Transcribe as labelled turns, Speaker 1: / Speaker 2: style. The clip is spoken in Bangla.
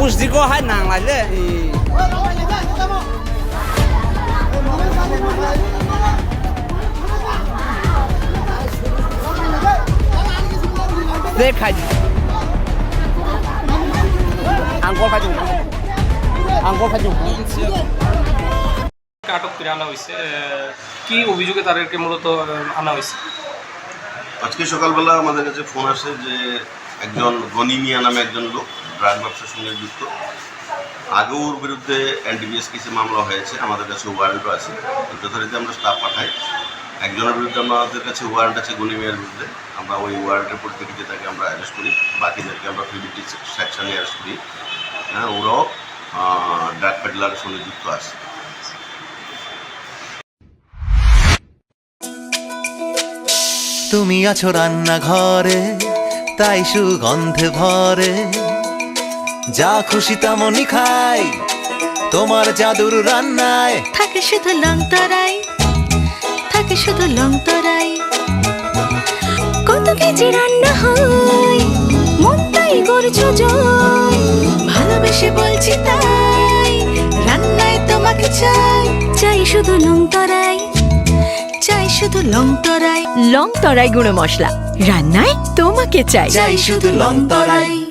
Speaker 1: বুঝদিকেও হয় নাংলাইলে দেখাই আঙ্কল খাই আঙ্কল খাই
Speaker 2: আটক করে আনা হয়েছে কি অভিযোগে তাদেরকে মূলত আনা হয়েছে
Speaker 3: আজকে সকালবেলা আমাদের কাছে ফোন আসে যে একজন গনি মিয়া নামে একজন লোক ড্রাগ ব্যবসার সঙ্গে যুক্ত। আগেও ওর বিরুদ্ধে এনডিবিএস কেসে মামলা হয়েছে, আমাদের কাছে ওয়ারেন্টও আছে। যথারীতি আমরা স্টাফ পাঠাই, একজনের বিরুদ্ধে আমাদের কাছে ওয়ারেন্ট আছে গনি মিয়ার বিরুদ্ধে, আমরা ওই ওয়ারেন্টের পরিপ্রেক্ষিতে তাকে আমরা অ্যারেস্ট করি। বাকিদেরকে আমরা পিবিটি সেকশনে অ্যারেস্ট করি। হ্যাঁ ওরাও ড্রাগ পেডলারের সঙ্গে যুক্ত আছে।
Speaker 4: তুমি আছো রান্নাঘরে, তাই সুগন্ধে ভরে যা খুশি তেমনই খাই। তোমার জাদুর রান্নায়
Speaker 5: থাকে শুধু লং তরাই থাকে শুধু লং তরাই। কত কেজি রান্না হয় মন তাই করছ জয়। ভালোবেসে বলছি তাই রান্নায় তোমাকে চাই। চাই শুধু লং তরাই চাই শুধু লং তরাই।
Speaker 6: লং তরাই গুঁড়ো মশলা রান্নায় তোমাকে চাই।
Speaker 4: চাই শুধু লং তরাই।